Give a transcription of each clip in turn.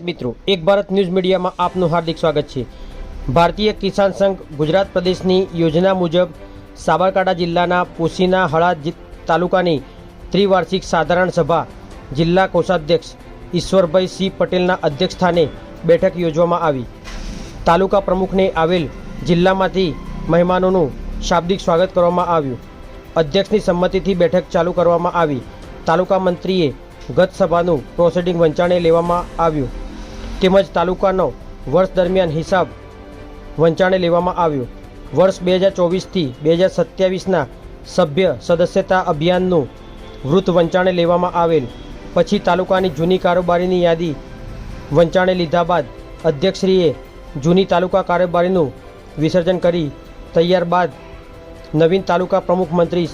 મિત્રો, એક ભારત ન્યૂઝ મીડિયામાં આપનું હાર્દિક સ્વાગત છે. ભારતીય કિસાન સંઘ ગુજરાત પ્રદેશની યોજના મુજબ સાબરકાંઠા જિલ્લાના પોશીના હળા તાલુકાની ત્રિવાર્ષિક સાધારણ સભા જિલ્લા કોષાધ્યક્ષ ઈશ્વરભાઈ સિંહ પટેલના અધ્યક્ષસ્થાને બેઠક યોજવામાં આવી. તાલુકા પ્રમુખને આવેલ જિલ્લામાંથી મહેમાનોનું શાબ્દિક સ્વાગત કરવામાં આવ્યું. અધ્યક્ષની સંમતિથી બેઠક ચાલુ કરવામાં આવી. તાલુકા મંત્રીએ ગત સભાનું પ્રોસિડિંગ વંચાણે લેવામાં આવ્યું. તેમજ તાલુકાનો વર્ષ દરમિયાન હિસાબ વંચાણે લેવામાં આવ્યો. વર્ષ બે હજાર ચોવીસથી બે હજાર સત્યાવીસના સભ્ય સદસ્યતા અભિયાનનું વૃત્ત વંચાણે લેવામાં આવેલ. પછી તાલુકાની જૂની કારોબારીની યાદી વંચાણે લીધા બાદ અધ્યક્ષશ્રીએ જૂની તાલુકા કારોબારીનું વિસર્જન કરી તૈયાર બાદ નવીન તાલુકા પ્રમુખ મંત્રી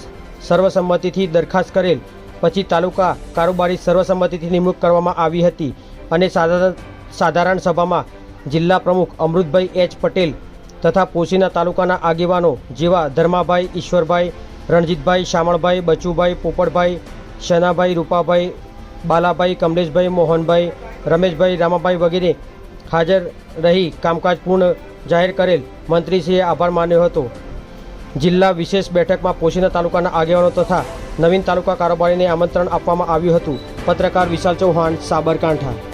સર્વસંમતિથી દરખાસ્ત કરેલ. પછી તાલુકા કારોબારી સર્વસંમતિથી નિમણૂક કરવામાં આવી હતી અને સાધારણ સાધારણ સભામાં જિલ્લા પ્રમુખ અમૃતભાઈ એચ પટેલ તથા પોશીના તાલુકાના આગેવાનો જેવા ધર્માભાઈ, ઈશ્વરભાઈ, રણજીતભાઈ, શામળભાઈ, બચુભાઈ, પોપટભાઈ, શનાભાઈ, રૂપાભાઈ, બાલાભાઈ, કમલેશભાઈ, મોહનભાઈ, રમેશભાઈ, રામાભાઈ વગેરે હાજર રહી કામકાજ પૂર્ણ જાહેર કરેલ. મંત્રીશ્રીએ આભાર માન્યો હતો. જિલ્લા વિશેષ બેઠકમાં પોશીના તાલુકાના આગેવાનો તથા નવીન તાલુકા કારોબારીને આમંત્રણ આપવામાં આવ્યું હતું. પત્રકાર વિશાલ ચૌહાણ, સાબરકાંઠા.